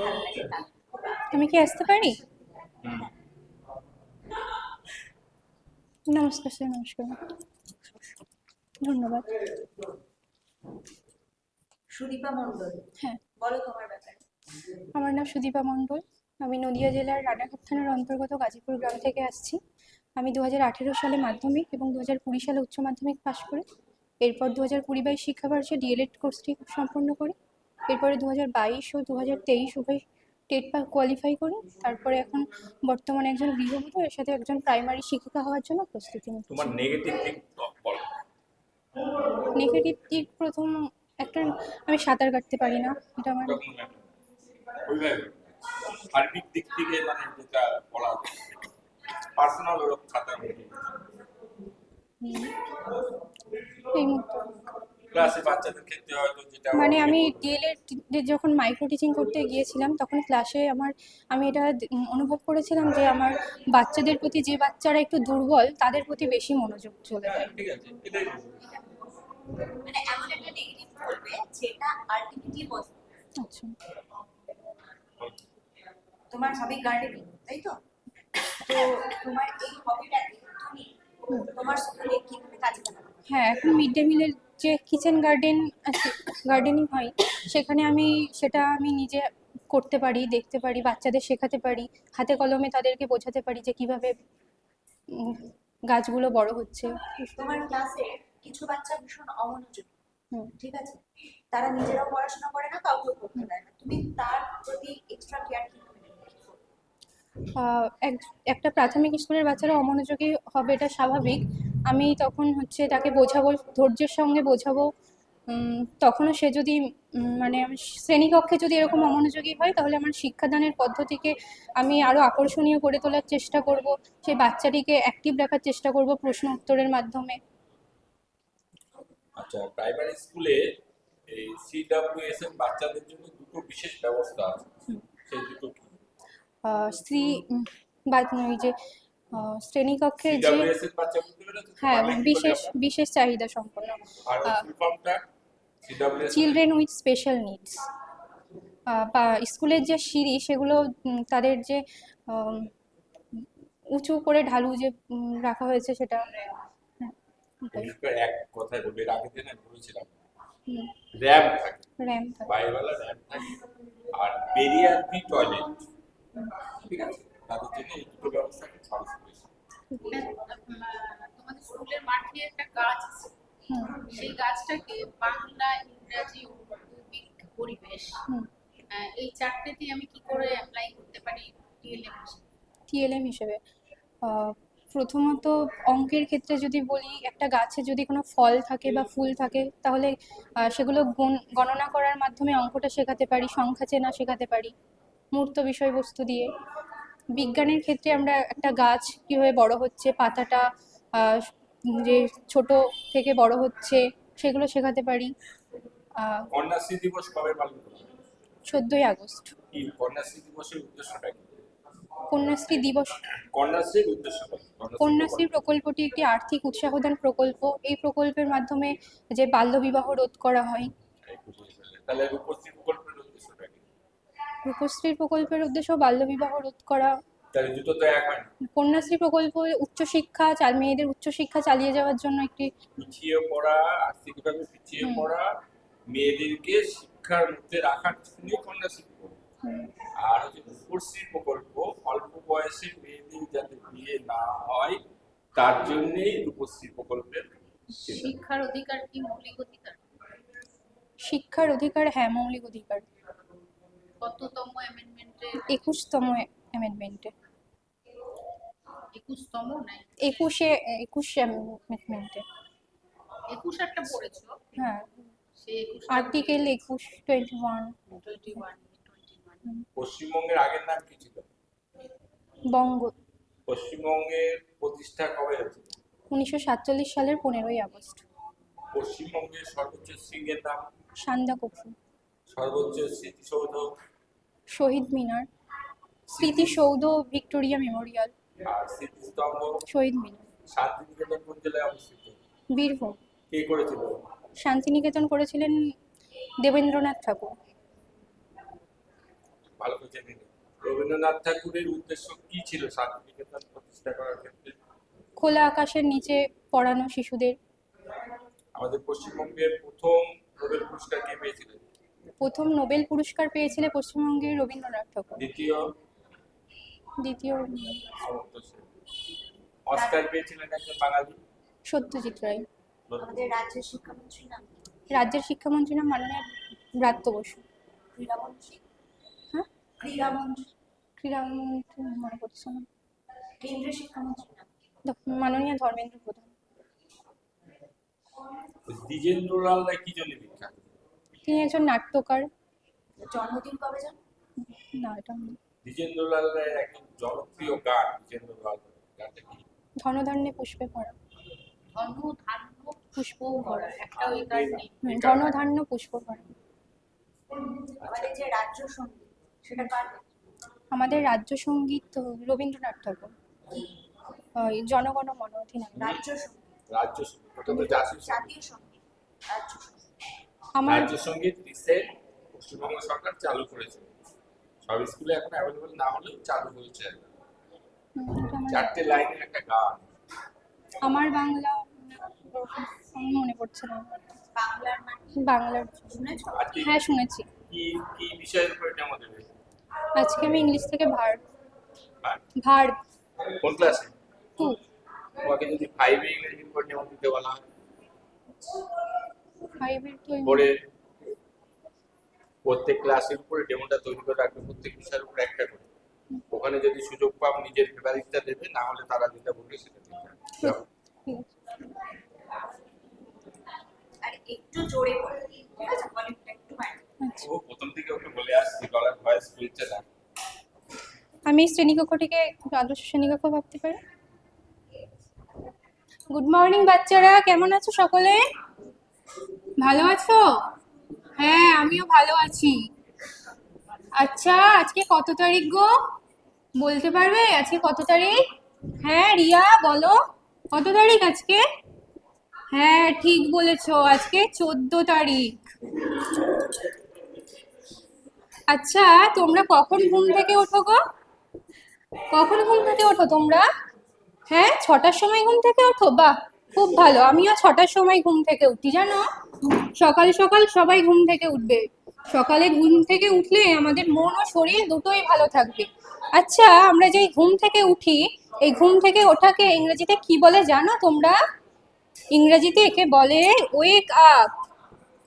ভালো লাগে তা আমি কি আসতে পারি? নমস্কার স্যার নমস্কার। ধন্যবাদ। সুদীপা মণ্ডল। হ্যাঁ। বলো তোমার ব্যাপারে। আমার নাম সুদীপা মণ্ডল। আমি নদিয়া জেলার রানাঘাট থানার অন্তর্গত গাজীপুর গ্রাম থেকে আসছি। আমি দু হাজার আঠেরো সালে মাধ্যমিক এবং দু হাজার কুড়ি সালে উচ্চ মাধ্যমিক পাশ করি এরপর দু হাজার কুড়ি বাইশ শিক্ষাবর্ষে ডিএলএড কোর্সটি সম্পন্ন করি। এরপরে দু হাজার বাইশ ও দু হাজার তেইশ উভয় টেট পা কোয়ালিফাই করে। তারপরে এখন বর্তমানে একজন গৃহবধূ এর সাথে একজন প্রাইমারি শিক্ষিকা হওয়ার জন্য প্রস্তুতি নিচ্ছি। তোমার নেগেটিভ দিক বলো। নেগেটিভ দিক প্রথম একটা আমি সাঁতার কাটতে পারি না এটা আমার সার্বিক দিক থেকে মানে যেটা বলা পার্সোনাল ওরকম এই মুহূর্তে। ক্লাসে বাচ্চাদের ক্ষেত্রে হয়তো যেটা মানে আমি ডিএলএড যখন মাইক্রো টিচিং করতে গিয়েছিলাম তখন ক্লাসে আমার আমি এটা অনুভব করেছিলাম যে আমার বাচ্চাদের প্রতি যে বাচ্চারা একটু দুর্বল তাদের প্রতি বেশি মনোযোগ চলে যায়। ঠিক আছে এটাই মানে এমন একটা নেগেটিভ বলবে যেটা আলটিমেটলি পজিটিভ আচ্ছা। তোমার হবি গার্ডেনিং তাই তো? তো তোমার এই হবিটাকে তুমি তোমার স্কুলে কীভাবে কাজে লাগাবে হ্যাঁ এখন মিড ডে মিলের যে কিচেন গার্ডেন আছে গার্ডেনিং হয় সেখানে আমি সেটা আমি নিজে করতে পারি দেখতে পারি বাচ্চাদের শেখাতে পারি হাতে কলমে তাদেরকে বোঝাতে পারি যে কীভাবে গাছগুলো বড় হচ্ছে। তোমার ক্লাসে কিছু বাচ্চা ভীষণ অমনোযোগী। ঠিক আছে? তারা নিজেরাও পড়াশোনা করে না কাউকেও করতে দেয় না। তুমি তার প্রতি এক্সট্রা কেয়ার একটা প্রাথমিক স্কুলের বাচ্চারা অমনোযোগী হবে এটা স্বাভাবিক। আমি তখন হচ্ছে তাকে বোঝাবো ধৈর্যের সঙ্গে বোঝাবো। তখনও সে যদি মানে শ্রেণীকক্ষে যদি এরকম অমনোযোগী হয় তাহলে আমার শিক্ষাদানের পদ্ধতিকে আমি আরও আকর্ষণীয় করে তোলার চেষ্টা করব। সেই বাচ্চাটিকে অ্যাক্টিভ রাখার চেষ্টা করব প্রশ্ন উত্তরের মাধ্যমে। আচ্ছা প্রাইমারি স্কুলে এই সিডব্লিউএস এর বাচ্চাদের জন্য দুটো বিশেষ ব্যবস্থা আছে। সেই দুটো কি? স্ত্রী বা ওই যে শ্রেণীকক্ষের যে? হ্যাঁ বিশেষ বিশেষ চাহিদা সম্পন্ন। চিলড্রেন উইথ স্পেশাল নিডস বা স্কুলের যে সিঁড়ি সেগুলো তাদের যে উঁচু করে ঢালু যে রাখা হয়েছে সেটা হ্যাঁ, এক কথায় বলেছিলাম র্যাম থাকে। র্যাম থাকে। র্যাম থাকে। আর বেরিয়ার টয়লেট ঠিক আছে তাদের জন্য এই দুটো ব্যবস্থা খুব ভালো করেছে। তোমাদের স্কুলের মাঠে একটা গাছ আছে হুম, সেই গাছটাকে বাংলা ইংরাজি পরিবেশ এই চারটেতে আমি কি করে অ্যাপ্লাই করতে পারি ডিএলএম টিএলএম হিসেবে? প্রথমত অঙ্কের ক্ষেত্রে যদি বলি একটা গাছে যদি কোনো ফল থাকে বা ফুল থাকে তাহলে সেগুলো গণনা করার মাধ্যমে অঙ্কটা শেখাতে পারি সংখ্যা চেনা শেখাতে পারি মূর্ত বিষয়বস্তু দিয়ে। বিজ্ঞানের ক্ষেত্রে আমরা একটা গাছ কীভাবে বড় হচ্ছে পাতাটা যে ছোট থেকে বড় হচ্ছে সেগুলো শেখাতে পারি। কন্যাশ্রী দিবস কবে পালন? চোদ্দোই আগস্ট। কন্যাশ্রী দিবসের উদ্দেশ্যটা কন্যাশ্রী দিবস কন্যাশ্রীর উদ্দেশ্য কন্যাশ্রী প্রকল্পটি একটি আর্থিক উৎসাহদান প্রকল্প। এই প্রকল্পের মাধ্যমে যে বাল্যবিবাহ রোধ করা হয়। তাহলে রূপশ্রী প্রকল্পের উদ্দেশ্যটা কি? রূপশ্রী প্রকল্পের উদ্দেশ্য বাল্যবিবাহ রোধ করা। তাহলে দুটো তো এক হয় কন্যাশ্রী প্রকল্প উচ্চশিক্ষা চাল মেয়েদের উচ্চশিক্ষা চালিয়ে যাওয়ার জন্য একটি পিছিয়ে পড়া আর্থিকভাবে পিছিয়ে পড়া মেয়েদেরকে শিক্ষার মধ্যে রাখার জন্যই কন্যাশ্রী প্রকল্প। আর হচ্ছে রূপশ্রী প্রকল্প অল্প বয়সে মেয়েদের যাতে বিয়ে না হয় তার জন্যই রূপশ্রী প্রকল্পের শিক্ষার অধিকার কি মৌলিক অধিকার? শিক্ষার অধিকার হ্যাঁ মৌলিক অধিকার। কততম অ্যামেন্ডমেন্টে একুশতম অ্যামেন্ডমেন্টে একুশতম একুশে একুশ অ্যামেন্ডমেন্টে একুশ একটা পড়েছো? হ্যাঁ। আর্টিকেল একুশ টোয়েন্টি ওয়ান টোয়েন্টি ওয়ান পশ্চিমবঙ্গের আগের নাম কি ছিল? বঙ্গ। পশ্চিমবঙ্গের প্রতিষ্ঠা কবে হয়েছিল? উনিশশো সাতচল্লিশ সালের পনেরোই আগস্ট। পশ্চিমবঙ্গের সর্বোচ্চ শৃঙ্গের নাম? সান্দাকফু সর্বোচ্চ স্মৃতিসৌধ? শহীদ মিনার। স্মৃতিসৌধ ভিক্টোরিয়া মেমোরিয়াল। শহীদ মিনার। বীরভূম। শান্তিনিকেতন করেছিলেন দেবেন্দ্রনাথ ঠাকুর। ভালো করে জেনে রবীন্দ্রনাথ ঠাকুরের উদ্দেশ্য কি ছিল শান্তিনিকেতন প্রতিষ্ঠা করার ক্ষেত্রে? খোলা আকাশের নিচে পড়ানো শিশুদের। আমাদের প্রথম নোবেল পুরস্কার কে পেয়েছিলেন? প্রথম নোবেল পুরস্কার পেয়েছিলেন পশ্চিমবঙ্গের রবীন্দ্রনাথ ঠাকুর। দ্বিতীয় দ্বিতীয় অস্কার পেয়েছিলেন একজন বাঙালি। সত্যজিৎ রায়। আমাদের রাজ্যের শিক্ষামন্ত্রীর নাম রাজ্যের শিক্ষামন্ত্রী নাম মাননীয় ব্রাত্য বসু। ক্রীড়ামন্ত্রী? হ্যাঁ? ক্রীড়ামন্ত্রী। ক্রীড়ামন্ত্রী মনে করছে না কেন্দ্রীয়? দ- মাননীয় ধর্মেন্দ্র প্রধান। দ্বিজেন্দ্রলাল রায় কি জন্য বিখ্যাত? তিনি একজন নাট্যকার। জন্মদিন কবে জানো? না এটা দ্বিজেন্দ্রলাল রায়ের একজন জনপ্রিয় গান দ্বিজেন্দ্রলাল গানটা কি? ধনধান্যে পুষ্পে ভরা। ধন পুষ্প ভরা একটা ওই গান নেই। ধনধান্য পুষ্প ভরা। আমাদের যে রাজ্য সংগীত সেটা কার? আমাদের রাজ্য সংগীত রবীন্দ্রনাথ ঠাকুর। জনগণ মন অধিনায়ক রাজ্য সংগীত। রাজ্য সংগীত। জাতীয় রাজ্য আমার রাজ্য সংগীত রিসেন্ট পশ্চিমবঙ্গ সরকার চালু করেছে। সব স্কুলে এখন অ্যাভেলেবল না হলেও চালু হয়েছে। চারটে লাইনের একটা গান। আমার বাংলা মনে পড়ছে না। বাংলার মানে বাংলার আজকে হ্যাঁ শুনেছি। কি কি বিষয়ের উপরে ডেমো দেবে আজকে আমি ইংলিশ থেকে ভার। হ্যাঁ? ভার। কোন ক্লাসে টু। তোমাকে যদি ফাইভে ইংরেজির উপর ডেমো দিতে বলা হয়। ফাইভের তো প্রত্যেক ক্লাসের উপরে ডেমোটা তৈরি করে রাখবে প্রত্যেক বিষয়ের উপর একটা করে। ওখানে যদি সুযোগ পাও নিজের ফেভারিটটা দেবে না হলে তারা যেটা বলবে সেটা আর একটু জোরে বলো একটু আচ্ছা। ও প্রথম থেকে ওকে বলে আসছি গলার ভয়েস খুলছে না। আমি শ্রেণীকক্ষটিকে একটু আদর্শ শ্রেণীকক্ষ ভাবতে পারি? গুড মর্নিং বাচ্চারা কেমন আছো সকলে? ভালো আছো? হ্যাঁ আমিও ভালো আছি। আচ্ছা আজকে কত তারিখ গো? বলতে পারবে? আজকে কত তারিখ? হ্যাঁ রিয়া, বলো। কত তারিখ আজকে? হ্যাঁ ঠিক বলেছ, আজকে চোদ্দ তারিখ। আচ্ছা তোমরা কখন ঘুম থেকে ওঠো গো? কখন ঘুম থেকে ওঠো তোমরা? হ্যাঁ ছটার সময় ঘুম থেকে ওঠো? বাহ! খুব ভালো। আমিও ছটার সময় ঘুম থেকে উঠি, জানো? সকাল সকাল সবাই ঘুম থেকে উঠবে। সকালে ঘুম থেকে উঠলে আমাদের মন ও শরীর দুটোই ভালো থাকবে। আচ্ছা আমরা যেই ঘুম থেকে উঠি, এই ঘুম থেকে ওঠাকে ইংরেজিতে কি বলে জানো তোমরা? ইংরেজিতে একে বলে ওয়েক আপ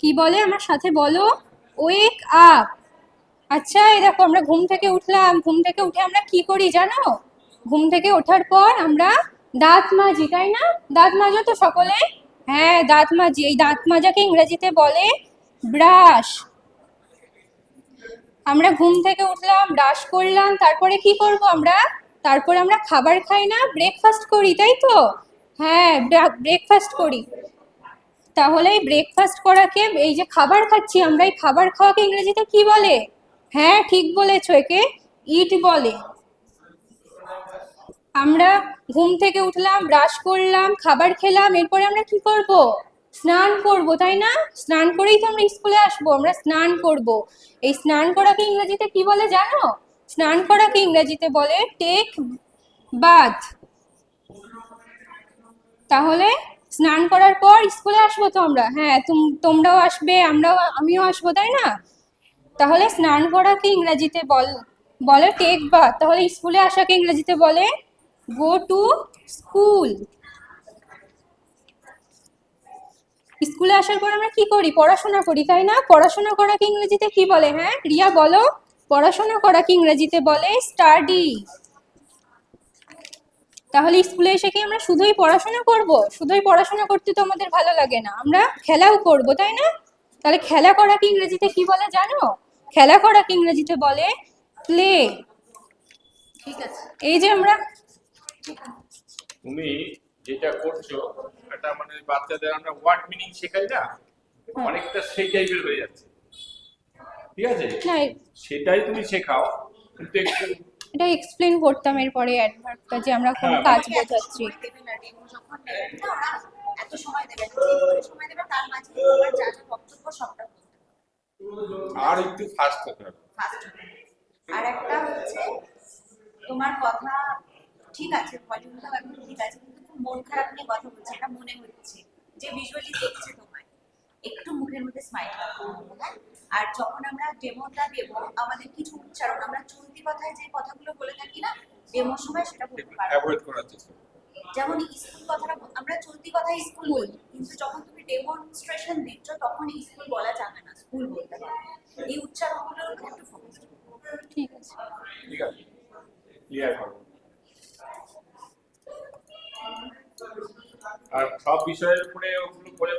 কি বলে আমার সাথে বলো? ওয়েক আপ আচ্ছা এই দেখো, আমরা ঘুম থেকে উঠলাম। ঘুম থেকে উঠে আমরা কি করি জানো? ঘুম থেকে ওঠার পর আমরা দাঁত মাজি, তাই না? দাঁত মাজো তো সকলে? হ্যাঁ দাঁত মাজি, এই দাঁত মাজাকে ইংরেজিতে বলে ব্রাশ। আমরা ঘুম থেকে উঠলাম, ব্রাশ করলাম, তারপরে কি করব আমরা? তারপরে আমরা খাবার খাই না ব্রেকফাস্ট করি, তাই তো? হ্যাঁ ব্রেকফাস্ট করি। তাহলে এই ব্রেকফাস্ট করাকে, এই যে খাবার খাচ্ছি আমরা, এই খাবার খাওয়াকে ইংরেজিতে কি বলে? হ্যাঁ ঠিক বলেছ একে ইট বলে। আমরা ঘুম থেকে উঠলাম, ব্রাশ করলাম, খাবার খেলাম, এরপরে আমরা কি করব? স্নান করব, তাই না? স্নান করেই তো আমরা স্কুলে আসব, আমরা স্নান করব। এই স্নান করাকে ইংরেজিতে কি বলে জানো? স্নান করাকে ইংরেজিতে বলে টেক বাথ তাহলে স্নান করার পর স্কুলে আসব তো আমরা? হ্যাঁ তোমরাও আসবে, আমরাও, আমিও আসব, তাই না? তাহলে স্নান করাকে ইংরেজিতে বল, বলে টেক বাথ তাহলে স্কুলে আসাকে ইংরেজিতে বলে গো টু স্কুল স্কুলে আসার পর আমরা কি করি? পড়াশোনা করি তাই না? পড়াশোনা করাকে ইংরেজিতে কি বলে? হ্যাঁ রিয়া বলো। পড়াশোনা করাকে ইংরেজিতে বলে স্টাডি তাহলে স্কুলে এসে কি আমরা শুধুই পড়াশোনা করব? শুধুই পড়াশোনা করতে তো আমাদের ভালো লাগে না। আমরা খেলাও করব তাই না? তাহলে খেলা করাকে ইংরেজিতে কি বলে জানো? খেলা করাকে ইংরেজিতে বলে প্লে ঠিক আছে। এই যে আমরা তুমি যেটা করছ এটা মানে বাচ্চাদের আমরা ওয়ার্ড মিনিং শেখাই না অনেকটা সেই টাইপের হয়ে যাচ্ছে। ঠিক আছে? সেটাই তুমি শেখাও কিন্তু একটু এটা এক্সপ্লেন করতাম এরপরে অ্যাডভার্টটা যে আমরা কোনো হ্যাঁ, কাজ বোঝাচ্ছি। সময় দেবে না ডেমো যখন নেবেন না ওরা এত সময় দেবে না তিন করে সময় দেবে তার মাঝে তোমার যা যা বক্তব্য সবটা আর একটু ফাস্ট হতে হবে। ফাস্ট হচ্ছে তোমার কথা ঠিক আছে ভলিউমটাও এখন ঠিক আছে কিন্তু খুব মন খারাপ নিয়ে কথা বলছে এটা মনে হচ্ছে যে ভিজুয়ালি দেখছে তোমায়। একটু মুখের মধ্যে স্মাইল রাখো হ্যাঁ? আর যখন আমরা ডেমোটা দেব আমাদের কিছু উচ্চারণ আমরা চলতি কথায় যে কথাগুলো বলে থাকি না ডেমোর সময় সেটা বলতে পারব অ্যাভয়েড করার চেষ্টা করো। যেমন স্কুল কথাটা আমরা চলতি কথায় স্কুল বলি কিন্তু যখন তুমি ডেমনস্ট্রেশন দিচ্ছ তখন স্কুল বলা যাবে না স্কুল বলতে হবে। এই উচ্চারণগুলোর একটু ফোকাস ঠিক আছে। ঠিক আছে। ক্লিয়ার করো। আর সব বিষয়ের উপরে ওগুলো করে